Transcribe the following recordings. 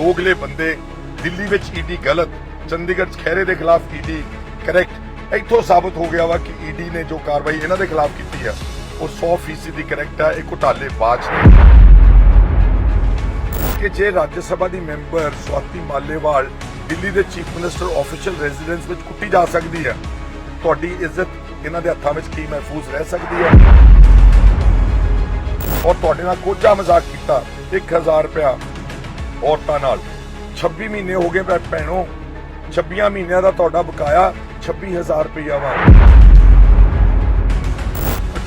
ਦੋਗਲੇ ਬੰਦੇ ਦਿੱਲੀ ਵਿੱਚ ਈਡੀ ਗਲਤ, ਚੰਡੀਗੜ੍ਹ 'ਚ ਖਹਿਰੇ ਦੇ ਖਿਲਾਫ ਈਡੀ ਕਰੈਕਟ ਇੱਥੋਂ ਸਾਬਤ ਹੋ ਗਿਆ ਵਾ ਕਿ ਈਡੀ ਨੇ ਜੋ ਕਾਰਵਾਈ ਇਹਨਾਂ ਦੇ ਖਿਲਾਫ ਕੀਤੀ ਆ, ਉਹ 100% ਦੀ ਕਰੈਕਟ ਆ, ਇਹ ਘੁਟਾਲੇ ਬਾਜ ਨੇ। ਕਿ ਜੇ ਰਾਜ ਸਭਾ ਦੀ ਮੈਂਬਰ ਸਵਾਤੀ ਮਾਲੇਵਾਲ ਦਿੱਲੀ ਦੇ ਚੀਫ ਮਿਨਿਸਟਰ ਆਫੀਸ਼ੀਅਲ ਰੈਜ਼ੀਡੈਂਸ ਵਿੱਚ ਕੁੱਟੀ ਜਾ ਸਕਦੀ ਹੈ ਤੁਹਾਡੀ ਇੱਜ਼ਤ ਇਹਨਾਂ ਦੇ ਹੱਥਾਂ ਵਿੱਚ ਕੀ ਮਹਿਫੂਜ਼ ਰਹਿ ਸਕਦੀ ਹੈ ਔਰ ਤੁਹਾਡੇ ਨਾਲ ਕੋਝਾ ਮਜ਼ਾਕ ਕੀਤਾ 1000 ਰੁਪਇਆ ਔਰਤਾਂ ਨਾਲ। 26 ਮਹੀਨੇ ਹੋ ਗਏ ਭੈਣੋ 26 ਮਹੀਨਿਆਂ ਦਾ ਤੁਹਾਡਾ ਬਕਾਇਆ 26000 ਰੁਪਇਆ ਵਾ।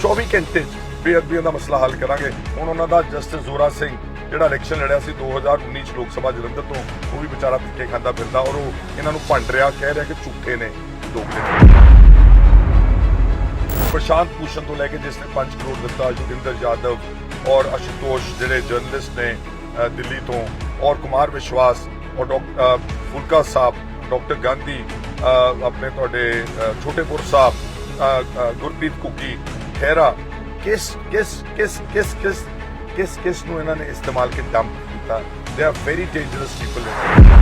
24 ਘੰਟੇ ਚ ਬੇਅਦਬੀਆਂ ਦਾ ਮਸਲਾ ਹੱਲ ਕਰਾਂਗੇ। ਹੁਣ ਉਹਨਾਂ ਦਾ ਜਸਟਿਸ ਜ਼ੋਰਾ ਸਿੰਘ, ਜਿਹੜਾ ਇਲੈਕਸ਼ਨ ਲੜਿਆ ਸੀ 2019 ਚ ਲੋਕ ਸਭਾ ਜਲੰਧਰ ਤੋਂ, ਉਹ ਵੀ ਵਿਚਾਰਾ ਧੱਕੇ ਖਾਂਦਾ ਫਿਰਦਾ ਔਰ ਉਹ ਇਹਨਾਂ ਨੂੰ ਭੰਡ ਰਿਹਾ, ਕਹਿ ਰਿਹਾ ਕਿ ਝੂਠੇ ਨੇ ਦੋਗਲੇ ਨੇ ਪ੍ਰਸ਼ਾਂਤ ਭੂਸ਼ਣ ਤੋਂ ਲੈ ਕੇ ਜਿਸ ਨੇ 5 ਕਰੋੜ ਦਿੱਤਾ ਜੋਗਿੰਦਰ ਯਾਦਵ ਔਰ ਅਸ਼ੂਤੋਸ਼, ਜਿਹੜੇ ਜਰਨਲਿਸਟ ਨੇ ਦਿੱਲੀ ਤੋਂ ਔਰ ਕੁਮਾਰ ਵਿਸ਼ਵਾਸ ਔਰ ਡਾਕਟਰ ਫੁਲਕਾ ਸਾਹਿਬ ਡਾਕਟਰ ਗਾਂਧੀ ਆਪਣੇ ਤੁਹਾਡੇ ਛੋਟੇਪੁਰ ਸਾਹਿਬ ਗੁਰਪ੍ਰੀਤ ਕੁੱਕੀ ਖਹਿਰਾ ਕਿਸ ਕਿਸ ਕਿਸ ਕਿਸ ਕਿਸ ਕਿਸ ਕਿਸ ਨੂੰ ਇਹਨਾਂ ਨੇ ਇਸਤੇਮਾਲ ਕੇ ਡੰਪ ਕੀਤਾ they are very dangerous people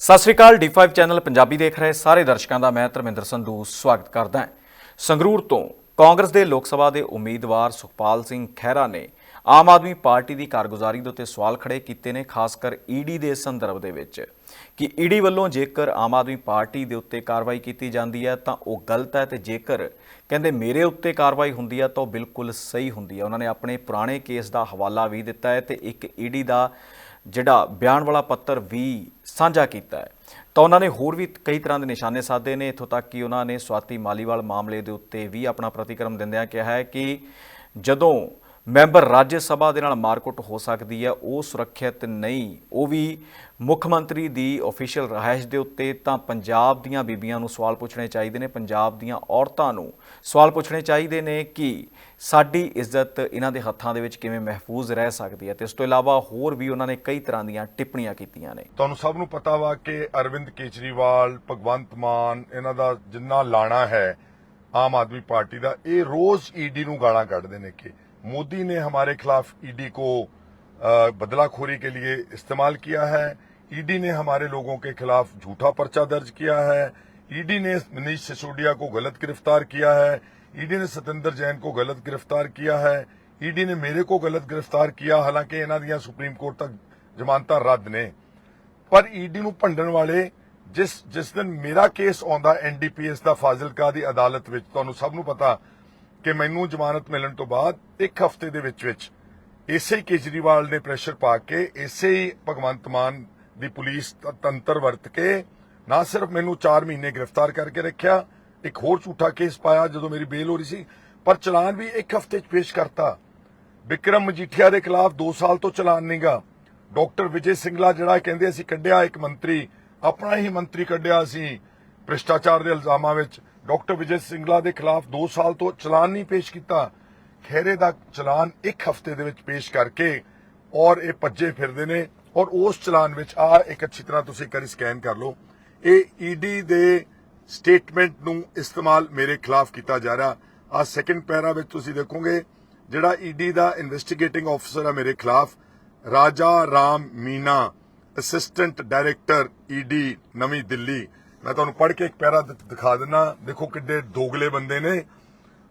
Sat Sri Akal D5 channel Punjabi ਦੇਖ ਰਹੇ ਸਾਰੇ ਦਰਸ਼ਕਾਂ ਦਾ ਮੈਂ ਧਰਮਿੰਦਰ ਸੰਧੂ ਸਵਾਗਤ ਕਰਦਾ ਹਾਂ ਸੰਗਰੂਰ ਤੋਂ ਕਾਂਗਰਸ ਦੇ ਲੋਕ ਸਭਾ ਦੇ ਉਮੀਦਵਾਰ ਸੁਖਪਾਲ ਸਿੰਘ ਖਹਿਰਾ ਨੇ ਆਮ ਆਦਮੀ ਪਾਰਟੀ ਦੀ ਕਾਰਗੁਜ਼ਾਰੀ ਦੇ ਉੱਤੇ ਸਵਾਲ ਖੜੇ ਕੀਤੇ ਨੇ, ਖਾਸ ਕਰ ਈਡੀ ਦੇ ਸੰਦਰਭ ਦੇ ਵਿੱਚ। ਕਿ ਈਡੀ ਵੱਲੋਂ ਜੇਕਰ ਆਮ ਆਦਮੀ ਪਾਰਟੀ ਦੇ ਉੱਤੇ ਕਾਰਵਾਈ ਕੀਤੀ ਜਾਂਦੀ ਹੈ, ਤਾਂ ਉਹ ਗਲਤ ਹੈ ਤੇ ਜੇਕਰ ਕਹਿੰਦੇ ਮੇਰੇ ਉੱਤੇ ਕਾਰਵਾਈ ਹੁੰਦੀ ਹੈ, ਤਾਂ ਉਹ ਬਿਲਕੁਲ ਸਹੀ ਹੁੰਦੀ ਹੈ। ਉਹਨਾਂ ਨੇ ਆਪਣੇ ਪੁਰਾਣੇ ਕੇਸ ਦਾ ਹਵਾਲਾ ਵੀ ਦਿੱਤਾ ਹੈ ਤੇ ਇੱਕ ਈਡੀ ਦਾ ਜਿਹੜਾ ਬਿਆਨ ਵਾਲਾ ਪੱਤਰ ਵੀ ਸਾਂਝਾ ਕੀਤਾ ਹੈ। ਤਾਂ ਉਹਨਾਂ ਨੇ ਹੋਰ ਵੀ ਕਈ ਤਰ੍ਹਾਂ ਦੇ ਨਿਸ਼ਾਨੇ ਸਾਧੇ ਨੇ। ਇੱਥੋਂ ਤੱਕ ਕਿ ਉਹਨਾਂ ਨੇ ਸਵਾਤੀ ਮਾਲੀਵਾਲ ਮਾਮਲੇ ਦੇ ਉੱਤੇ ਵੀ ਆਪਣਾ ਪ੍ਰਤੀਕਰਮ ਦਿੰਦਿਆਂ ਕਿਹਾ ਹੈ ਕਿ ਜਦੋਂ ਮੈਂਬਰ ਰਾਜ ਸਭਾ ਦੇ ਨਾਲ ਮਾਰਕੁੱਟ ਹੋ ਸਕਦੀ ਹੈ, ਉਹ ਸੁਰੱਖਿਅਤ ਨਹੀਂ। ਉਹ ਵੀ ਮੁੱਖ ਮੰਤਰੀ ਦੀ ਅਫੀਸ਼ੀਅਲ ਰਹਾਇਸ਼ ਦੇ ਉੱਤੇ, ਤਾਂ ਪੰਜਾਬ ਦੀਆਂ ਬੀਬੀਆਂ ਨੂੰ ਸਵਾਲ ਪੁੱਛਣੇ ਚਾਹੀਦੇ ਨੇ। ਪੰਜਾਬ ਦੀਆਂ ਔਰਤਾਂ ਨੂੰ ਸਵਾਲ ਪੁੱਛਣੇ ਚਾਹੀਦੇ ਨੇ ਕਿ ਸਾਡੀ ਇੱਜ਼ਤ ਇਹਨਾਂ ਦੇ ਹੱਥਾਂ ਦੇ ਵਿੱਚ ਕਿਵੇਂ ਮਹਿਫੂਜ਼ ਰਹਿ ਸਕਦੀ ਹੈ ਤੇ ਇਸ ਤੋਂ ਇਲਾਵਾ ਹੋਰ ਵੀ ਉਹਨਾਂ ਨੇ ਕਈ ਤਰ੍ਹਾਂ ਦੀਆਂ ਟਿੱਪਣੀਆਂ ਕੀਤੀਆਂ ਨੇ। ਤੁਹਾਨੂੰ ਸਭ ਨੂੰ ਪਤਾ ਵਾ ਕਿ ਅਰਵਿੰਦ ਕੇਜਰੀਵਾਲ, ਭਗਵੰਤ ਮਾਨ, ਇਹਨਾਂ ਦਾ ਜਿੰਨਾ ਲਾਣਾ ਹੈ ਆਮ ਆਦਮੀ ਪਾਰਟੀ ਦਾ, ਇਹ ਰੋਜ਼ ਈਡੀ ਨੂੰ ਗਾਲਾਂ ਕੱਢਦੇ ਨੇ ਕਿ मोदी ने हमारे खिलाफ ईडी को अ, बदलाखोरी के लिए इस्तेमाल किया है ईडी ने हमारे लोगों के खिलाफ झूठा पर्चा दर्ज किया है ईडी ने मनीष सिसोदिया को गलत गिरफ्तार किया है ईडी ने सत्येंद्र जैन को गलत गिरफ्तार किया है ईडी ने मेरे को गलत गिरफ्तार किया हालांकि ਇਹਨਾਂ ਦੀਆਂ ਸੁਪਰੀਮ ਕੋਰਟ ਤੱਕ ਜ਼ਮਾਨਤਾਂ ਰੱਦ ਨੇ ਪਰ ਈਡੀ ਨੂੰ ਭੰਡਣ ਵਾਲੇ ਜਿਸ ਜਿਸ ਦਿਨ ਮੇਰਾ ਕੇਸ ਆਉਂਦਾ ਐਨਡੀਪੀਐਸ ਦਾ ਫਾਜ਼ਿਲਕਾ ਦੀ ਅਦਾਲਤ ਵਿੱਚ ਤੁਹਾਨੂੰ ਸਭ ਨੂੰ ਪਤਾ ਕਿ ਮੈਨੂੰ ਜ਼ਮਾਨਤ ਮਿਲਣ ਤੋਂ ਬਾਅਦ ਇੱਕ ਹਫ਼ਤੇ ਦੇ ਵਿੱਚ ਵਿੱਚ ਇਸੇ ਕੇਜਰੀਵਾਲ ਨੇ ਪ੍ਰੈਸ਼ਰ ਪਾ ਕੇ ਇਸੇ ਹੀ ਭਗਵੰਤ ਮਾਨ ਦੀ ਪੁਲਿਸ ਤੰਤਰ ਵਰਤ ਕੇ ਨਾ ਸਿਰਫ ਮੈਨੂੰ 4 ਮਹੀਨੇ ਗ੍ਰਿਫਤਾਰ ਕਰਕੇ ਰੱਖਿਆ, ਇੱਕ ਹੋਰ ਝੂਠਾ ਕੇਸ ਪਾਇਆ ਜਦੋਂ ਮੇਰੀ ਬੇਲ ਹੋ ਰਹੀ ਸੀ, ਪਰ ਚਲਾਨ ਵੀ ਇੱਕ ਹਫ਼ਤੇ 'ਚ ਪੇਸ਼ ਕਰਤਾ। ਵਿਕਰਮ ਮਜੀਠੀਆ ਦੇ ਖਿਲਾਫ 2 ਸਾਲ ਤੋਂ ਚਲਾਨ ਨਹੀਂਗਾ ਡਾਕਟਰ ਵਿਜੇ ਸਿੰਗਲਾ ਜਿਹੜਾ ਕਹਿੰਦੇ ਅਸੀਂ ਕੱਢਿਆ, ਇੱਕ ਮੰਤਰੀ, ਆਪਣਾ ਹੀ ਮੰਤਰੀ ਕੱਢਿਆ ਸੀ ਭ੍ਰਿਸ਼ਟਾਚਾਰ ਦੇ ਇਲਜ਼ਾਮਾਂ ਵਿੱਚ। ਡਾਕਟਰ ਵਿਜੇ ਸਿੰਗਲਾ ਦੇ ਖਿਲਾਫ 2 ਸਾਲ ਤੋਂ ਚਲਾਨ ਨਹੀਂ ਪੇਸ਼ ਕੀਤਾ। ਖਹਿਰੇ ਦਾ ਚਲਾਨ ਇੱਕ ਹਫ਼ਤੇ ਦੇ ਵਿੱਚ ਪੇਸ਼ ਕਰਕੇ ਔਰ ਇਹ ਭੱਜੇ ਫਿਰਦੇ ਨੇ ਔਰ ਉਸ ਚਲਾਨ ਵਿੱਚ ਆ ਇੱਕ ਅੱਛੀ ਤਰ੍ਹਾਂ ਤੁਸੀਂ ਕਰੀ ਸਕੈਨ ਕਰ ਲਓ। ਇਹ ਈਡੀ ਦੇ ਸਟੇਟਮੈਂਟ ਨੂੰ ਇਸਤੇਮਾਲ ਮੇਰੇ ਖਿਲਾਫ ਕੀਤਾ ਜਾ ਰਿਹਾ। ਆ ਸੈਕੰਡ ਪੈਰਾ ਵਿੱਚ ਤੁਸੀਂ ਦੇਖੋਗੇ, ਜਿਹੜਾ ਈਡੀ ਦਾ ਇਨਵੈਸਟੀਗੇਟਿੰਗ ਆਫੀਸਰ ਆ ਮੇਰੇ ਖਿਲਾਫ, Raja Ram Meena assistant director ED ਨਵੀਂ ਦਿੱਲੀ। ਮੈਂ ਤੁਹਾਨੂੰ ਪੜ੍ਹ ਕੇ ਇੱਕ ਪੈਰਾ ਦ- ਦਿਖਾ ਦਿੰਨਾ। ਦੇਖੋ ਕਿੱਡੇ ਦੋਗਲੇ ਬੰਦੇ ਨੇ।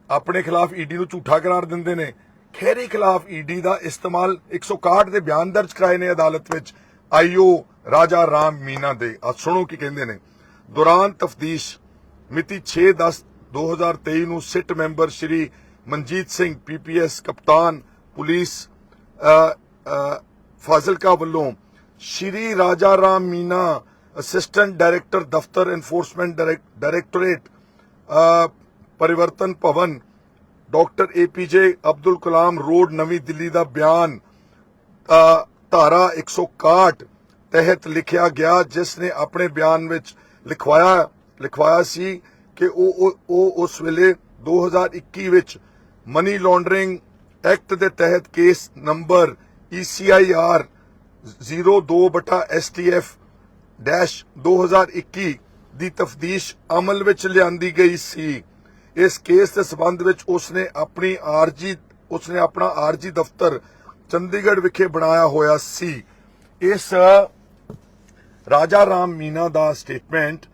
ਆਪਣੇ ਖਿਲਾਫ ਈਡੀ ਨੂੰ ਝੂਠਾ ਕਰਾਰ ਦਿੰਦੇ ਨੇ। ਖੇਰੀ ਖਿਲਾਫ ਈਡੀ ਦਾ ਇਸਤੇਮਾਲ 161 ਦੇ ਬਿਆਨ ਦਰਜ ਕਰਾਏ ਨੇ ਅਦਾਲਤ ਵਿੱਚ। ਆਈਓ ਰਾਜਾ ਰਾਮ ਮੀਨਾ ਦੇ। ਆ ਸੁਣੋ ਕੀ ਕਹਿੰਦੇ ਨੇ। ਦੌਰਾਨ ਤਫਤੀਸ਼ ਮਿਤੀ 6/10/2023 ਨੂੰ SIT member Shri Manjit Singh PPS ਕਪਤਾਨ, ਪੁਲਿਸ ਫਾਜ਼ਿਲਕਾ ਵੱਲੋਂ ਸ਼੍ਰੀ ਰਾਜਾ ਰਾਮ ਮੀਨਾ ਅਸਿਸਟੈਂਟ ਡਾਇਰੈਕਟਰ ਦਫ਼ਤਰ ਐਨਫੋਰਸਮੈਂਟ ਡਾਇਰੈਕਟੋਰੇਟ ਅ, Parivartan Bhawan doctor APJ Abdul Kalam road ਨਵੀਂ ਦਿੱਲੀ ਦਾ ਬਿਆਨ ਅ, ਧਾਰਾ 161 ਤਹਿਤ ਲਿਖਿਆ ਗਿਆ ਜਿਸ ਨੇ ਆਪਣੇ ਬਿਆਨ ਵਿੱਚ ਲਿਖਵਾਇਆ ਲਿਖਵਾਇਆ ਸੀ ਕਿ ਉਹ ਉਹ- ਉਹ ਉਸ ਵੇਲੇ 2021 ਵਿੱਚ ਮਨੀ ਲਾਂਡਰਿੰਗ ਐਕਟ ਦੇ ਤਹਿਤ case number E ECIR 02/STF dash 2021 ਦੀ ਤਫਤੀਸ਼ ਅਮਲ ਵਿੱਚ ਲਿਆਂਦੀ ਗਈ ਸੀ। ਇਸ ਕੇਸ ਦੇ ਸਬੰਧ ਵਿੱਚ ਉਸ ਆਪਣੀ ਆਰਜੀ, ਉਸਨੇ ਆਪਣਾ ਆਰਜੀ ਦਫ਼ਤਰ ਚੰਡੀਗੜ੍ਹ ਵਿਖੇ ਬਣਾਇਆ ਹੋਇਆ ਸੀ। ਇਸ ਰਾਜਾ ਰਾਮ ਮੀਨਾ ਦਾ ਸਟੇਟਮੈਂਟ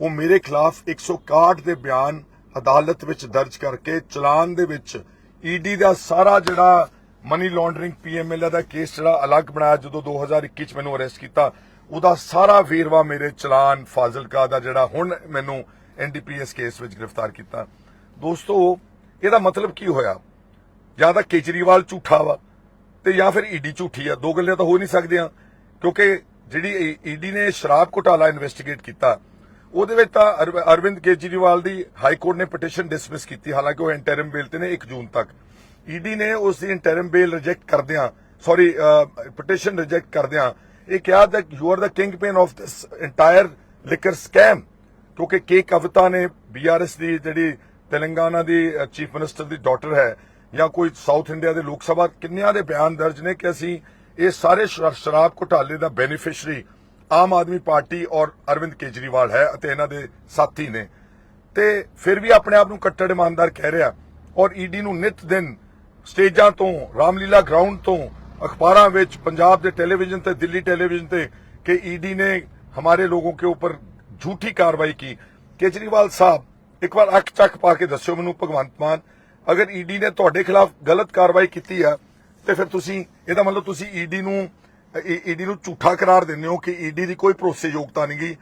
ਉਹ ਮੇਰੇ ਖਿਲਾਫ 161 ਦੇ ਬਿਆਨ ਅਦਾਲਤ ਵਿੱਚ ਦਰਜ ਕਰਕੇ ਚਲਾਨ ਦੇ ਵਿੱਚ ਈਡੀ ਦਾ ਸਾਰਾ ਜਿਹੜਾ ਮਨੀ ਲਾਂਡਰਿੰਗ ਪੀਐਮਐਲ ਦਾ ਕੇਸ ਜਿਹੜਾ ਅਲੱਗ ਬਣਾਇਆ ਜਦੋਂ 2021 ਚ ਮੈਨੂੰ ਅਰੈਸਟ ਕੀਤਾ ਉਹਦਾ ਸਾਰਾ ਵੇਰਵਾ ਮੇਰੇ ਚਲਾਨ ਫਾਜ਼ਿਲਕਾ ਦਾ ਜਿਹੜਾ ਹੁਣ ਮੈਨੂੰ ਐਨਡੀਪੀਐਸ ਕੇਸ ਵਿੱਚ ਗ੍ਰਿਫਤਾਰ ਕੀਤਾ। ਦੋਸਤੋ, ਇਹਦਾ ਮਤਲਬ ਕੀ ਹੋਇਆ? ਜਾਂ ਤਾਂ ਕੇਜਰੀਵਾਲ ਝੂਠਾ ਵਾ ਤੇ ਜਾਂ ਫਿਰ ਈਡੀ ਝੂਠੀ ਆ। ਦੋ ਗੱਲਾਂ ਤਾਂ ਹੋ ਨਹੀਂ ਸਕਦੀਆਂ, ਕਿਉਂਕਿ ਜਿਹੜੀ ਈਡੀ ਨੇ ਸ਼ਰਾਬ ਘੁਟਾਲਾ ਇਨਵੈਸਟੀਗੇਟ ਕੀਤਾ, ਉਹਦੇ ਵਿੱਚ ਤਾਂ ਅਰਵਿੰਦ ਕੇਜਰੀਵਾਲ ਦੀ ਹਾਈ ਕੋਰਟ ਨੇ ਪਟੀਸ਼ਨ ਡਿਸਮਿਸ ਕੀਤੀ, ਹਾਲਾਂਕਿ ਉਹ ਇੰਟਰਮ ਬੇਲ ਤੇ ਨੇ 1 ਜੂਨ ਤੱਕ। ਈਡੀ ਨੇ ਉਸ ਦੀ ਇੰਟਰਮ ਬੇਲ ਰਿਜੈਕਟ ਕਰਦਿਆਂ ਸੌਰੀ ਪਟੀਸ਼ਨ ਰਿਜੈਕਟ ਕਰਦਿਆਂ ਇਹ ਕਿਹਾ that you are the kingpin of this entire liquor scam ਕਿਉਂਕਿ ਕੇ ਕਵਿਤਾ ਨੇ ਬੀਆਰਐਸ ਦੀ ਜਿਹੜੀ ਤੇਲੰਗਾਨਾ ਦੀ ਚੀਫ ਮਿਨਿਸਟਰ ਦੀ ਡਾਟਰ ਹੈ, ਜਾਂ ਕੋਈ ਸਾਊਥ ਇੰਡੀਆ ਦੇ ਲੋਕ ਸਭਾ, ਕਿੰਨਿਆਂ ਦੇ ਬਿਆਨ ਦਰਜ ਨੇ ਕਿ ਅਸੀਂ ਇਹ ਸਾਰੇ ਸ਼ਰਾਬ ਘੁਟਾਲੇ ਦਾ ਬੈਨੀਫੀਸ਼ਰੀ ਆਮ ਆਦਮੀ ਪਾਰਟੀ ਔਰ ਅਰਵਿੰਦ ਕੇਜਰੀਵਾਲ ਹੈ ਅਤੇ ਇਹਨਾਂ ਦੇ ਸਾਥੀ ਨੇ। ਤੇ ਫਿਰ ਵੀ ਆਪਣੇ ਆਪ ਨੂੰ ਕੱਟੜ ਇਮਾਨਦਾਰ ਕਹਿ ਰਿਹਾ ਔਰ ਈਡੀ ਨੂੰ ਨਿਤ ਦਿਨ ਸਟੇਜਾਂ ਤੋਂ, ਰਾਮਲੀਲਾ ਗਰਾਊਂਡ ਤੋਂ ਅਖ਼ਬਾਰਾਂ ਵਿੱਚ, ਪੰਜਾਬ ਦੇ टेलीविजन पे दिल्ली टेलीविजन पे कि ईडी ने हमारे लोगों के ऊपर झूठी कार्रवाई की केजरीवाल साहब एक बार अख चक पा के दस्यो मैं भगवंत मान ਅਗਰ ਈਡੀ ਨੇ ਤੁਹਾਡੇ ਖਿਲਾਫ ਗਲਤ ਕਾਰਵਾਈ ਕੀਤੀ ਆ, ਤੇ ਫਿਰ ਤੁਸੀਂ, ਇਹਦਾ ਮਤਲਬ ਤੁਸੀਂ ਈਡੀ ਨੂੰ ਈਡੀ ਨੂੰ ਝੂਠਾ ਕਰਾਰ ਦਿੰਦੇ ਹੋ ਕਿ ਈਡੀ ਦੀ ਕੋਈ ਭਰੋਸੇਯੋਗਤਾ ਨਹੀਂ ਗਈ।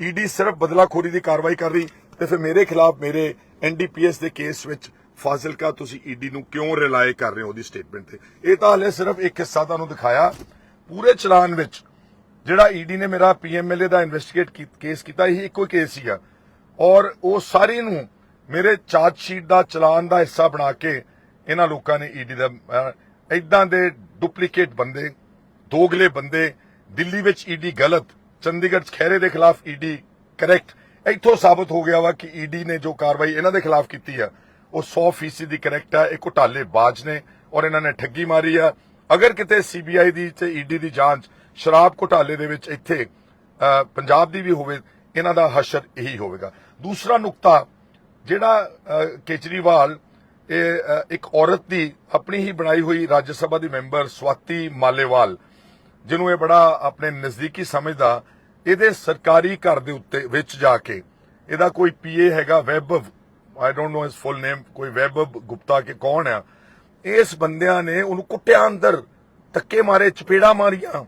ਈਡੀ ਸਿਰਫ ਬਦਲਾਖੋਰੀ ਦੀ ਕਾਰਵਾਈ ਕਰ ਰਹੀ, ਤੇ ਫਿਰ ਮੇਰੇ ਖਿਲਾਫ ਮੇਰੇ ਐਨਡੀਪੀਐਸ ਦੇ ਕੇਸ ਵਿੱਚ ਫਾਜ਼ਿਲਕਾ ਤੁਸੀਂ ਈਡੀ ਨੂੰ ਕਿਉਂ ਰਿਲਾਈ ਕਰ ਰਹੇ ਹੋ ਉਹਦੀ ਸਟੇਟਮੈਂਟ ਤੇ? ਇਹ ਤਾਂ ਹਲੇ ਸਿਰਫ ਇੱਕ ਹਿੱਸਾ ਤੁਹਾਨੂੰ ਦਿਖਾਇਆ। ਪੂਰੇ ਚਲਾਨ ਵਿੱਚ ਜਿਹੜਾ ਈਡੀ ਨੇ ਮੇਰਾ ਪੀਐਮਐਲਏ ਦਾ ਇਨਵੈਸਟੀਗੇਟ ਕੇਸ ਕੀਤਾ, ਇਹ ਇੱਕੋ ਕੇਸ ਸੀਗਾ। ਔਰ ਉਹ ਸਾਰੇ ਨੂੰ ਮੇਰੇ ਚਾਰਜ ਸ਼ੀਟ ਦਾ, ਚਲਾਨ ਦਾ ਹਿੱਸਾ ਬਣਾ ਕੇ ਇਹਨਾਂ ਲੋਕਾਂ ਨੇ ਈਡੀ ਦਾ ਇਦਾਂ ਦੇ ਡੁਪਲੀਕੇਟ ਬੰਦੇ, ਦੋਗਲੇ ਬੰਦੇ, ਦਿੱਲੀ ਵਿੱਚ ਈਡੀ ਗਲਤ, ਚੰਡੀਗੜ੍ਹ 'ਚ ਖਹਿਰੇ ਦੇ ਖਿਲਾਫ ਈਡੀ ਕਰੈਕਟ ਇੱਥੋਂ ਸਾਬਤ ਹੋ ਗਿਆ ਵਾ ਕਿ ਈਡੀ ਨੇ ਜੋ ਕਾਰਵਾਈ ਇਹਨਾਂ ਦੇ ਖਿਲਾਫ ਕੀਤੀ ਆ। ਉਹ 100% ਦੀ ਕਰੈਕਟ ਆ, ਇਹ ਘੁਟਾਲੇ ਬਾਜ ਨੇ ਔਰ ਇਹਨਾਂ ਨੇ ਠੱਗੀ ਮਾਰੀ ਆ। ਅਗਰ ਕਿਤੇ ਸੀਬੀਆਈ ਦੀ ਤੇ ਈਡੀ ਦੀ ਜਾਂਚ ਸ਼ਰਾਬ ਘੁਟਾਲੇ ਦੇ ਵਿੱਚ ਇੱਥੇ ਪੰਜਾਬ ਦੀ ਵੀ ਹੋਵੇ, ਇਹਨਾਂ ਦਾ ਹਸ਼ਰ ਇਹੀ ਹੋਵੇਗਾ। ਦੂਸਰਾ ਨੁਕਤਾ, ਜਿਹੜਾ ਕੇਜਰੀਵਾਲ, ਇਹ ਇੱਕ ਔਰਤ ਦੀ ਆਪਣੀ ਹੀ ਬਣਾਈ ਹੋਈ ਰਾਜ ਸਭਾ ਦੀ ਮੈਂਬਰ ਸਵਾਤੀ ਮਾਲੇਵਾਲ, ਜਿਹਨੂੰ ਇਹ ਬੜਾ ਆਪਣੇ ਨਜ਼ਦੀਕੀ ਸਮਝਦਾ, ਇਹਦੇ ਸਰਕਾਰੀ ਘਰ ਦੇ ਉੱਤੇ ਵਿੱਚ ਜਾ ਕੇ, ਇਹਦਾ ਕੋਈ ਪੀਏ ਹੈਗਾ ਵੈਭਵ ਆਈ ਡੋਨਟ ਨੋ ਹਿਸ ਫੁੱਲ ਨੇਮ ਕੋਈ ਵੈਭਵ ਗੁਪਤਾ ਕੇ ਕੌਣ ਆ, ਇਸ ਬੰਦਿਆਂ ਨੇ ਉਹਨੂੰ ਕੁੱਟਿਆ ਅੰਦਰ, ਧੱਕੇ ਮਾਰੇ, ਚਪੇੜਾ ਮਾਰੀਆਂ।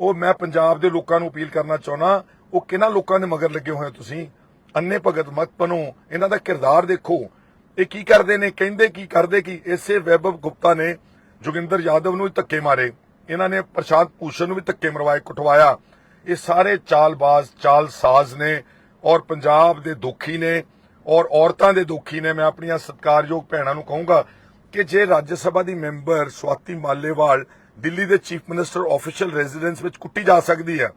ਉਹ ਮੈਂ ਪੰਜਾਬ ਦੇ ਲੋਕਾਂ ਨੂੰ ਅਪੀਲ ਕਰਨਾ ਚਾਹੁੰਦਾ, ਉਹ ਕਿਹਨਾਂ ਲੋਕਾਂ ਦੇ ਮਗਰ ਲੱਗੇ ਹੋਏ ਤੁਸੀਂ? ਅੰਨੇ ਭਗਤ ਮਤ ਬਣੋ, ਇਹਨਾਂ ਦਾ ਕਿਰਦਾਰ ਦੇਖੋ। ਇਹ ਕੀ ਕਰਦੇ ਨੇ, ਕਹਿੰਦੇ ਕੀ, ਕਰਦੇ ਕੀ? ਇਸੇ ਵੈਭਵ ਗੁਪਤਾ ਨੇ ਜੋਗਿੰਦਰ ਯਾਦਵ ਨੂੰ ਵੀ ਧੱਕੇ ਮਾਰੇ। ਇਹਨਾਂ ਨੇ ਪ੍ਰਸ਼ਾਂਤ ਭੂਸ਼ਣ ਨੂੰ ਵੀ ਧੱਕੇ ਮਰਵਾਏ, ਕੁਟਵਾਇਆ। ਇਹ ਸਾਰੇ ਚਾਲਬਾਜ਼, ਚਾਲਸਾਜ਼ ਨੇ ਔਰ ਪੰਜਾਬ ਦੇ ਦੁਖੀ ਨੇ। ਔਰ ਔਰਤਾਂ ਦੇ ਦੁਖੀ ਨੇ, ਮੈਂ ਆਪਣੀਆਂ ਸਤਿਕਾਰਯੋਗ ਭੈਣਾਂ ਨੂੰ ਕਹੂੰਗਾ ਕਿ ਜੇ ਰਾਜ ਸਭਾ ਦੀ ਮੈਂਬਰ ਸਵਾਤੀ ਮਾਲੇਵਾਲ ਦਿੱਲੀ ਦੇ ਚੀਫ ਮਿਨਿਸਟਰ ਆਫੀਸ਼ੀਅਲ ਰੈਜ਼ੀਡੈਂਸ ਵਿੱਚ ਕੁੱਟੀ ਜਾ ਸਕਦੀ ਹੈ,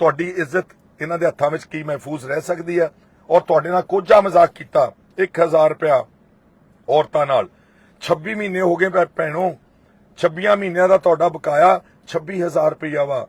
ਤੁਹਾਡੀ ਇੱਜ਼ਤ ਇਹਨਾਂ ਦੇ ਹੱਥਾਂ ਵਿੱਚ ਕੀ ਮਹਿਫੂਜ਼ ਰਹਿ ਸਕਦੀ ਹੈ? ਔਰ ਤੁਹਾਡੇ ਨਾਲ ਕੋਝਾ ਮਜ਼ਾਕ ਕੀਤਾ 1000 ਰੁਪਇਆ ਔਰਤਾਂ ਨਾਲ। 26 ਮਹੀਨੇ ਹੋ ਗਏ ਭੈਣੋ 26 ਮਹੀਨਿਆਂ ਦਾ ਤੁਹਾਡਾ ਬਕਾਇਆ 26000 ਰੁਪਇਆ ਵਾ।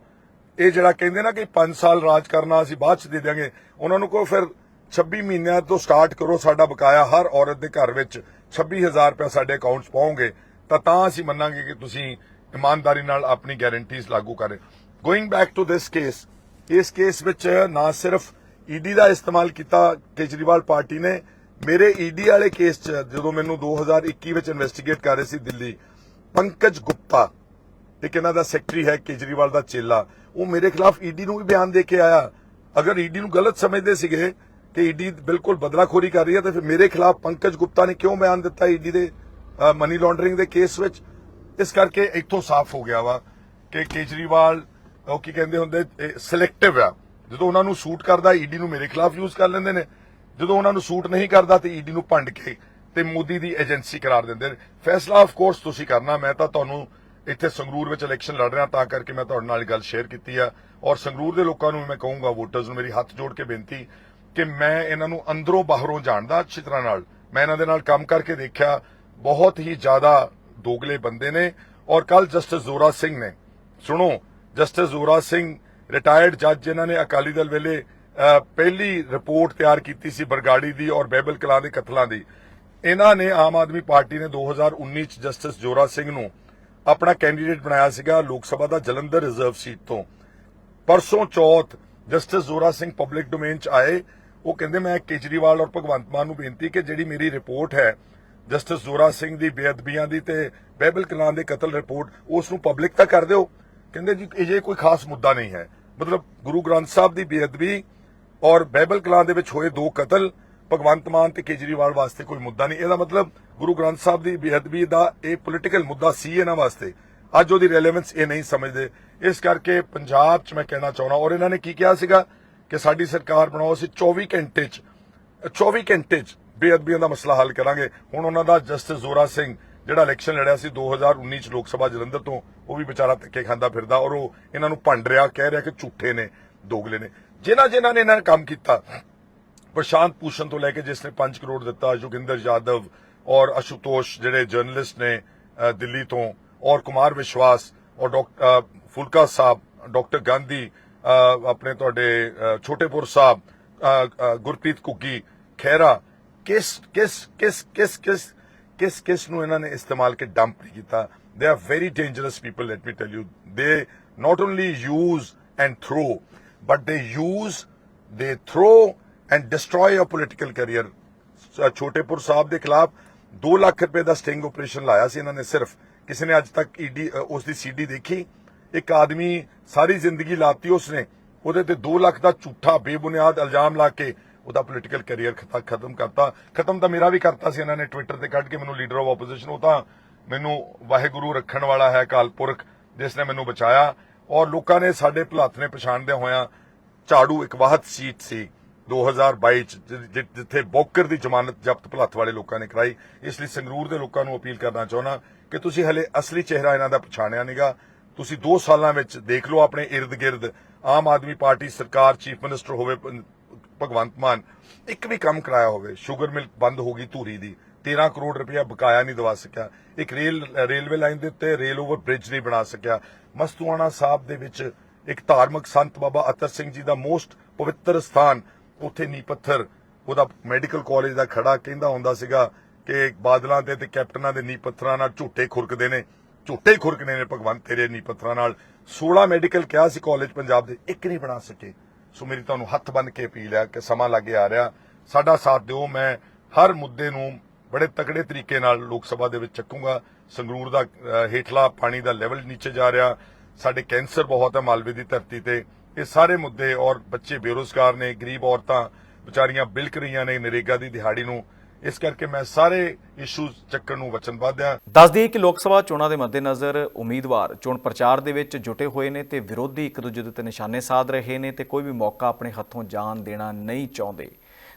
ਇਹ ਜਿਹੜਾ ਕਹਿੰਦੇ ਨਾ ਕਿ 5 ਸਾਲ ਰਾਜ ਕਰਨਾ ਅਸੀਂ ਬਾਅਦ ਚ ਦੇ ਦਿਆਂਗੇ, ਉਹਨਾਂ ਨੂੰ ਕੋਈ ਫਿਰ 26 ਮਹੀਨਿਆਂ ਤੋਂ ਸਟਾਰਟ ਕਰੋ ਸਾਡਾ ਬਕਾਇਆ ਹਰ ਔਰਤ ਦੇ ਘਰ ਵਿੱਚ 26000 ਰੁਪਇਆ ਸਾਡੇ ਅਕਾਊਂਟ ਪਾਉਂਗੇ ਤਾਂ ਤਾਂ ਅਸੀਂ ਮੰਨਾਂਗੇ ਕਿ ਤੁਸੀਂ ਇਮਾਨਦਾਰੀ ਨਾਲ ਆਪਣੀ ਗਾਰੰਟੀਜ਼ ਲਾਗੂ ਕਰੇ ਰਹੇ going back to this case ਇਸ ਕੇਸ ਵਿੱਚ ਨਾ ਸਿਰਫ ਈਡੀ ਦਾ ਇਸਤੇਮਾਲ ਕੀਤਾ ਕੇਜਰੀਵਾਲ ਪਾਰਟੀ ਨੇ, ਮੇਰੇ ਈਡੀ ਵਾਲੇ ਕੇਸ 'ਚ ਜਦੋਂ ਮੈਨੂੰ 2021 ਵਿੱਚ ਇਨਵੈਸਟੀਗੇਟ ਕਰ ਰਹੇ ਸੀ ਦਿੱਲੀ, ਪੰਕਜ ਗੁਪਤਾ, ਇੱਕ ਇਹਨਾਂ ਦਾ ਸੈਕਟਰੀ ਹੈ ਕੇਜਰੀਵਾਲ ਦਾ ਚੇਲਾ, ਉਹ ਮੇਰੇ ਖਿਲਾਫ ਈਡੀ ਨੂੰ ਵੀ ਬਿਆਨ ਦੇ ਕੇ ਆਇਆ। ਅਗਰ ਈਡੀ ਨੂੰ ਗਲਤ ਸਮਝਦੇ ਸੀਗੇ ਕਿ ਈਡੀ ਬਿਲਕੁਲ ਬਦਲਾਖੋਰੀ ਕਰ ਰਹੀ ਹੈ ਤੇ ਫਿਰ ਮੇਰੇ ਖਿਲਾਫ ਪੰਕਜ ਗੁਪਤਾ ਨੇ ਕਿਉਂ ਬਿਆਨ ਦਿੱਤਾ ਈਡੀ ਦੇ ਮਨੀ ਲਾਂਡਰਿੰਗ ਦੇ ਕੇਸ ਵਿੱਚ? ਇਸ ਕਰਕੇ ਇੱਥੋਂ ਸਾਫ਼ ਹੋ ਗਿਆ ਵਾ ਕਿ ਕੇਜਰੀਵਾਲ, ਉਹ ਕੀ ਕਹਿੰਦੇ ਹੁੰਦੇ ਸਿਲੈਕਟਿਵ ਆ। ਜਦੋਂ ਉਹਨਾਂ ਨੂੰ ਸੂਟ ਕਰਦਾ, ਈਡੀ ਨੂੰ ਮੇਰੇ ਖਿਲਾਫ ਯੂਜ਼ ਕਰ ਲੈਂਦੇ ਨੇ। ਜਦੋਂ ਉਹਨਾਂ ਨੂੰ ਸੂਟ ਨਹੀਂ ਕਰਦਾ, ਤੇ ਈਡੀ ਨੂੰ ਭੰਡ ਕੇ ਤੇ ਮੋਦੀ ਦੀ ਏਜੰਸੀ ਕਰਾਰ ਦਿੰਦੇ ਨੇ। ਫੈਸਲਾ ਆਫ ਕੋਰਸ ਤੁਸੀਂ ਕਰਨਾ, ਮੈਂ ਤਾਂ ਤੁਹਾਨੂੰ ਇੱਥੇ ਸੰਗਰੂਰ ਵਿੱਚ ਇਲੈਕਸ਼ਨ ਲੜ ਰਿਹਾ, ਤਾਂ ਕਰਕੇ ਮੈਂ ਤੁਹਾਡੇ ਨਾਲ ਗੱਲ ਸ਼ੇਅਰ ਕੀਤੀ ਆ। ਔਰ ਸੰਗਰੂਰ ਦੇ ਲੋਕਾਂ ਨੂੰ ਮੈਂ ਕਹੂੰਗਾ ਵੋਟਰਸ ਨੂੰ ਮੇਰੀ ਹੱਥ ਜੋੜ ਕੇ ਬੇਨਤੀ ਕਿ ਮੈਂ ਇਹਨਾਂ ਨੂੰ ਅੰਦਰੋਂ ਬਾਹਰੋਂ ਜਾਣਦਾ ਅੱਛੀ ਤਰ੍ਹਾਂ ਨਾਲ। ਮੈਂ ਇਹਨਾਂ ਦੇ ਨਾਲ ਕੰਮ ਕਰਕੇ ਦੇਖਿਆ, ਬਹੁਤ ਹੀ ਜ਼ਿਆਦਾ ਦੋਗਲੇ ਬੰਦੇ ਨੇ ਔਰ ਕੱਲ ਜਸਟਿਸ ਜ਼ੋਰਾ ਸਿੰਘ ਨੇ। ਸੁਣੋ, ਜਸਟਿਸ ਜ਼ੋਰਾ ਸਿੰਘ ਰਿਟਾਇਰਡ ਜੱਜ ਜਿਨ੍ਹਾਂ ਨੇ ਅਕਾਲੀ ਦਲ ਵੇਲੇ ਪਹਿਲੀ ਰਿਪੋਰਟ ਤਿਆਰ ਕੀਤੀ ਸੀ ਬਰਗਾੜੀ ਦੀ ਔਰ ਬੈਬਲ ਕਲਾਂ ਦੇ ਕਤਲਾਂ ਦੀ। ਇਹਨਾਂ ਨੇ ਆਮ ਆਦਮੀ ਪਾਰਟੀ ਨੇ 2019 ਚ ਜਸਟਿਸ ਜੋਰਾ ਸਿੰਘ ਨੂੰ ਆਪਣਾ ਕੈਂਡੀਡੇਟ ਬਣਾਇਆ ਸੀਗਾ ਲੋਕ ਸਭਾ ਦਾ ਜਲੰਧਰ ਰਿਜ਼ਰਵ ਸੀਟ ਤੋਂ। ਪਰਸੋਂ ਚੌਥ justice Zora Singh public domain ਚ ਆਏ ਉਹ ਕਹਿੰਦੇ, ਮੈਂ ਕੇਜਰੀਵਾਲ ਔਰ ਭਗਵੰਤ ਮਾਨ ਨੂੰ ਬੇਨਤੀ ਕਿ ਜਿਹੜੀ ਮੇਰੀ ਰਿਪੋਰਟ ਹੈ, ਜਸਟਿਸ ਜ਼ੋਰਾ ਸਿੰਘ ਦੀ ਬੇਅਦਬੀਆਂ ਦੀ ਤੇ ਬਹਿਬਲ ਕਲਾਂ ਦੇ ਕਤਲ ਰਿਪੋਰਟ, ਉਸ ਨੂੰ ਪਬਲਿਕ ਤਾਂ ਕਰ ਦਿਓ। ਕਹਿੰਦੇ, ਜੀ, ਇਹ ਕੋਈ ਖਾਸ ਮੁੱਦਾ ਨਹੀਂ ਹੈ। ਮਤਲਬ ਗੁਰੂ ਗ੍ਰੰਥ ਸਾਹਿਬ ਦੀ ਬੇਅਦਬੀ ਔਰ ਬਹਿਬਲ ਕਲਾਂ ਦੇ ਵਿੱਚ ਹੋਏ ਦੋ ਕਤਲ, ਭਗਵੰਤ ਮਾਨ ਤੇ ਕੇਜਰੀਵਾਲ ਵਾਸਤੇ ਕੋਈ ਮੁੱਦਾ ਨਹੀਂ। ਇਹਦਾ ਮਤਲਬ ਗੁਰੂ ਗ੍ਰੰਥ ਸਾਹਿਬ ਦੀ ਬੇਅਦਬੀ ਦਾ ਇਹ ਪੋਲੀਟੀਕਲ ਮੁੱਦਾ ਸੀ ਇਹਨਾਂ ਵਾਸਤੇ। ਅੱਜ ਉਹਦੀ ਰੈਲੇਵੈਂਸ ਇਹ ਨਹੀਂ ਸਮਝਦੇ। ਇਸ ਕਰਕੇ ਪੰਜਾਬ 'ਚ ਮੈਂ ਕਹਿਣਾ ਚਾਹੁੰਦਾ ਔਰ ਇਹਨਾਂ ਨੇ ਕੀ ਕਿਹਾ ਸੀਗਾ? ਕਿ ਸਾਡੀ ਸਰਕਾਰ ਬਣਾਓ, ਅਸੀਂ 24 ਘੰਟੇ 'ਚ 24 ਘੰਟੇ 'ਚ ਬੇਅਦਬੀਆਂ ਦਾ ਮਸਲਾ ਹੱਲ ਕਰਾਂਗੇ। ਹੁਣ ਉਹਨਾਂ ਦਾ ਜਸਟਿਸ ਜ਼ੋਰਾ ਸਿੰਘ, ਜਿਹੜਾ ਇਲੈਕਸ਼ਨ ਲੜਿਆ ਸੀ 2019 ਚ ਲੋਕ ਸਭਾ ਜਲੰਧਰ ਤੋਂ, ਉਹ ਵੀ ਵਿਚਾਰਾ ਧੱਕੇ ਖਾਂਦਾ ਫਿਰਦਾ ਔਰ ਉਹ ਇਹਨਾਂ ਨੂੰ ਭੰਡ ਰਿਹਾ, ਕਹਿ ਰਿਹਾ ਕਿ ਝੂਠੇ ਨੇ, ਦੋਗਲੇ ਨੇ। ਜਿਨ੍ਹਾਂ ਜਿਨ੍ਹਾਂ ਨੇ ਇਹਨਾਂ ਨੇ ਕੰਮ ਕੀਤਾ, ਪ੍ਰਸ਼ਾਂਤ ਭੂਸ਼ਣ ਤੋਂ ਲੈ ਕੇ ਜਿਸ ਨੇ 5 ਕਰੋੜ ਦਿੱਤਾ, ਜੋਗਿੰਦਰ ਯਾਦਵ ਔਰ ਅਸ਼ੂਤੋਸ਼, ਜਿਹੜੇ ਜਰਨਲਿਸਟ ਨੇ ਦਿੱਲੀ ਤੋਂ, ਔਰ ਕੁਮਾਰ ਵਿਸ਼ਵਾਸ ਔਰ ਡਾਕਟਰ ਫੁਲਕਾ ਸਾਹਿਬ, ਡਾਕਟਰ ਗਾਂਧੀ ਆਪਣੇ ਤੁਹਾਡੇ ਛੋਟੇਪੁਰ ਸਾਹਿਬ ਗੁਰਪ੍ਰੀਤ ਕੁੱਗੀ ਖਹਿਰਾ, ਕਿਸ ਕਿਸ ਕਿਸ ਕਿਸ ਕਿਸ ਕਿਸ ਕਿਸ ਨੂੰ ਇਹਨਾਂ ਨੇ ਇਸਤੇਮਾਲ ਕੇ ਡੰਪ ਨਹੀਂ ਕੀਤਾ? They are very dangerous people let me tell you they not only use and throw but they use they throw and destroy a political career Chhotepur sahib ਦੇ ਖਿਲਾਫ 2 ਲੱਖ ਰੁਪਏ ਦਾ ਸਟਿੰਗ ਆਪਰੇਸ਼ਨ ਲਾਇਆ ਸੀ ਇਹਨਾਂ ਨੇ ਸਿਰਫ ਕਿਸੇ ਨੇ ਅੱਜ ਤੱਕ ਈਡੀ ਉਸ ਦੀ ਸੀਡੀ ਦੇਖੀ ਇੱਕ ਆਦਮੀ ਸਾਰੀ ਜ਼ਿੰਦਗੀ ਲਾਤੀ ਉਸਨੇ, ਉਹਦੇ ਤੇ 2 ਲੱਖ ਦਾ ਝੂਠਾ ਬੇਬੁਨਿਆਦ ਇਲਜ਼ਾਮ ਲਾ ਕੇ ਉਹਦਾ ਪੋਲੀਟੀਕਲ ਕੈਰੀਅਰ ਖਤਮ ਕਰਤਾ। ਖਤਮ ਤਾਂ ਮੇਰਾ ਵੀ ਕਰਤਾ ਸੀ, ਇਹਨਾਂ ਨੇ ਟਵਿੱਟਰ ਤੇ ਕੱਢ ਕੇ ਮੈਨੂੰ ਲੀਡਰ ਆਫ ਆਪੋਜੀਸ਼ਨ ਉਹ ਤਾਂ ਮੈਨੂੰ ਵਾਹਿਗੁਰੂ ਰੱਖਣ ਵਾਲਾ ਹੈ ਅਕਾਲ ਪੁਰਖ, ਜਿਸ ਨੇ ਮੈਨੂੰ ਬਚਾਇਆ। ਔਰ ਲੋਕਾਂ ਨੇ ਸਾਡੇ ਭਲਾਤ ਨੇ ਪਛਾਣਦੇ ਹੋਇਆਂ ਝਾੜੂ ਇੱਕ ਵਾਹਤ ਸੀਟ ਸੀ 2022 ਚ, ਜਿ- ਜਿ- ਜਿੱਥੇ ਬੋਕਰ ਦੀ ਜ਼ਮਾਨਤ ਜ਼ਬਤ ਭਲੱਥ ਵਾਲੇ ਲੋਕਾਂ ਨੇ ਕਰਾਈ। ਇਸ ਲਈ ਸੰਗਰੂਰ ਦੇ ਲੋਕਾਂ ਨੂੰ ਅਪੀਲ ਕਰਨਾ ਚਾਹੁੰਦਾ ਕਿ ਤੁਸੀਂ ਹਲੇ ਅਸਲੀ ਚਿਹਰਾ ਇਹਨਾਂ ਦਾ ਪਛਾਣਿਆ ਨਹੀਂਗਾ ਤੁਸੀਂ 2 ਸਾਲਾਂ ਵਿੱਚ ਦੇਖ ਲਓ ਆਪਣੇ ird-gird ਆਮ ਆਦਮੀ ਪਾਰਟੀ ਸਰਕਾਰ, ਚੀਫ ਮਿਨਿਸਟਰ ਹੋਵੇ ਭਗਵੰਤ ਮਾਨ, ਇੱਕ ਵੀ ਕੰਮ ਕਰਾਇਆ ਹੋਵੇ, ਸ਼ੂਗਰ ਮਿਲ ਬੰਦ ਹੋ ਗਈ ਧੂਰੀ ਦੀ 13 ਕਰੋੜ ਰੁਪਇਆ ਬਕਾਇਆ ਨਹੀਂ ਦਵਾ ਸਕਿਆ, ਇੱਕ ਰੇਲ ਰੇਲਵੇ ਲਾਈਨ ਦੇ ਉੱਤੇ ਰੇਲ ਓਵਰ ਬ੍ਰਿਜ ਨਹੀਂ ਬਣਾ ਸਕਿਆ, ਮਸਤੂਆਣਾ ਸਾਹਿਬ ਦੇ ਵਿੱਚ ਇੱਕ ਧਾਰਮਿਕ ਸੰਤ ਬਾਬਾ ਅਤਰ ਸਿੰਘ ਜੀ ਦਾ ਮੋਸਟ ਪਵਿੱਤਰ ਸਥਾਨ, ਉੱਥੇ ਨੀ ਪੱਥਰ, ਉਹਦਾ ਮੈਡੀਕਲ ਕਾਲਜ ਦਾ ਖੜਾ ਕਹਿੰਦਾ ਹੁੰਦਾ ਸੀਗਾ ਕਿ ਬਾਦਲਾਂ ਦੇ ਤੇ ਕੈਪਟਨਾਂ ਦੇ ਨੀ ਪੱਥਰਾਂ ਨਾਲ ਝੂਠੇ ਖੁਰਕਦੇ ਨੇ। ਝੂਠੇ ਹੀ ਖੁਰਕਨੇ ਨੇ ਭਗਵੰਤ ਤੇਰੇ ਨੀ ਪੱਥਰਾਂ ਨਾਲ। 16 ਮੈਡੀਕਲ ਕਿਹਾ ਸੀ ਕਾਲਜ ਪੰਜਾਬ ਦੇ, ਇੱਕ ਨਹੀਂ ਬਣਾ ਸਕੇ। ਸੋ ਮੇਰੀ ਤੁਹਾਨੂੰ ਹੱਥ ਬੰਨ ਕੇ ਅਪੀਲ ਹੈ ਕਿ ਸਮਾਂ ਲੱਗੇ ਆ ਰਿਹਾ। ਸਾਡਾ ਸਾਥ ਦਿਓ, ਮੈਂ ਹਰ ਮੁੱਦੇ ਨੂੰ ਬੜੇ ਤਕੜੇ ਤਰੀਕੇ ਨਾਲ ਲੋਕ ਸਭਾ ਦੇ ਵਿੱਚ ਚੱਕੂੰਗਾ। ਸੰਗਰੂਰ ਦਾ ਹੇਠਲਾ ਪਾਣੀ ਦਾ ਲੈਵਲ ਨੀਚੇ ਜਾ ਰਿਹਾ। ਸਾਡੇ ਕੈਂਸਰ ਬਹੁਤ ਹੈ ਮਾਲਵੇ ਦੀ ਧਰਤੀ ਤੇ। ਇਹ ਸਾਰੇ ਮੁੱਦੇ ਔਰ ਬੱਚੇ ਬੇਰੋਜ਼ਗਾਰ ਨੇ, ਗਰੀਬ ਔਰਤਾਂ, ਵਿਚਾਰੀਆਂ ਬਿਲਕ ਰਹੀਆਂ ਨੇ ਨਰੇਗਾ ਦੀ ਦਿਹਾੜੀ ਨੂੰ। ਇਸ ਕਰਕੇ ਮੈਂ ਸਾਰੇ ਇਸ਼ੂਜ਼ ਚੱਕਣ ਨੂੰ ਵਚਨਬੱਧ ਹਾਂ। ਦੱਸ ਦਈਏ ਕਿ ਲੋਕ ਸਭਾ ਚੋਣਾਂ ਦੇ ਮੱਦੇਨਜ਼ਰ ਉਮੀਦਵਾਰ ਚੋਣ ਪ੍ਰਚਾਰ ਦੇ ਵਿੱਚ ਜੁਟੇ ਹੋਏ ਨੇ ਤੇ ਵਿਰੋਧੀ ਇੱਕ ਦੂਜੇ ਦੇ ਉੱਤੇ ਨਿਸ਼ਾਨੇ ਸਾਧ ਰਹੇ ਨੇ ਤੇ ਕੋਈ ਵੀ ਮੌਕਾ ਆਪਣੇ ਹੱਥੋਂ ਜਾਣ ਦੇਣਾ ਨਹੀਂ ਚਾਹੁੰਦੇ।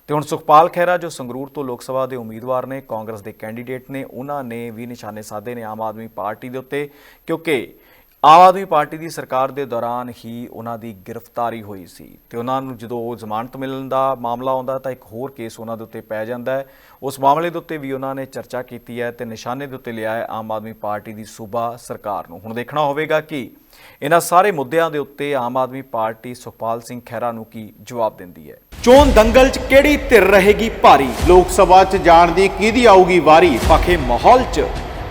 ਤੇ ਹੁਣ ਸੁਖਪਾਲ ਖਹਿਰਾ, ਜੋ ਸੰਗਰੂਰ ਤੋਂ ਲੋਕ ਸਭਾ ਦੇ ਉਮੀਦਵਾਰ ਨੇ, ਕਾਂਗਰਸ ਦੇ ਕੈਂਡੀਡੇਟ ਨੇ, ਉਹਨਾਂ ਨੇ ਵੀ ਨਿਸ਼ਾਨੇ ਸਾਧੇ ਨੇ ਆਮ ਆਦਮੀ ਪਾਰਟੀ ਦੇ ਉੱਤੇ, ਕਿਉਂਕਿ ਆਮ ਆਦਮੀ ਪਾਰਟੀ ਦੀ ਸਰਕਾਰ ਦੇ ਦੌਰਾਨ ਹੀ ਉਹਨਾਂ ਦੀ ਗ੍ਰਿਫਤਾਰੀ ਹੋਈ ਸੀ ਤੇ ਉਹਨਾਂ ਨੂੰ ਜਦੋਂ ਉਹ ਜ਼ਮਾਨਤ ਮਿਲਣ ਦਾ ਮਾਮਲਾ ਆਉਂਦਾ ਤਾਂ ਇੱਕ ਹੋਰ ਕੇਸ ਉਹਨਾਂ ਦੇ ਉੱਤੇ ਪੈ ਜਾਂਦਾ ਹੈ। ਉਸ ਮਾਮਲੇ ਦੇ ਉੱਤੇ ਵੀ ਉਹਨਾਂ ਨੇ ਚਰਚਾ ਕੀਤੀ ਹੈ ਤੇ ਨਿਸ਼ਾਨੇ ਦੇ ਉੱਤੇ ਲਿਆ ਹੈ ਆਮ ਆਦਮੀ ਪਾਰਟੀ ਦੀ ਸੂਬਾ ਸਰਕਾਰ ਨੂੰ। ਹੁਣ ਦੇਖਣਾ ਹੋਵੇਗਾ ਕਿ ਇਹਨਾਂ ਸਾਰੇ ਮੁੱਦਿਆਂ ਦੇ ਉੱਤੇ ਆਮ ਆਦਮੀ ਪਾਰਟੀ ਸੁਖਪਾਲ ਸਿੰਘ ਖਹਿਰਾ ਨੂੰ ਕੀ ਜਵਾਬ ਦਿੰਦੀ ਹੈ। ਚੋਣ ਦੰਗਲ 'ਚ ਕਿਹੜੀ ਧਿਰ ਰਹੇਗੀ ਭਾਰੀ? ਲੋਕ ਸਭਾ 'ਚ ਜਾਣ ਦੀ ਕਿਹਦੀ ਆਊਗੀ ਵਾਰੀ? ਪਖੇ ਮਾਹੌਲ 'ਚ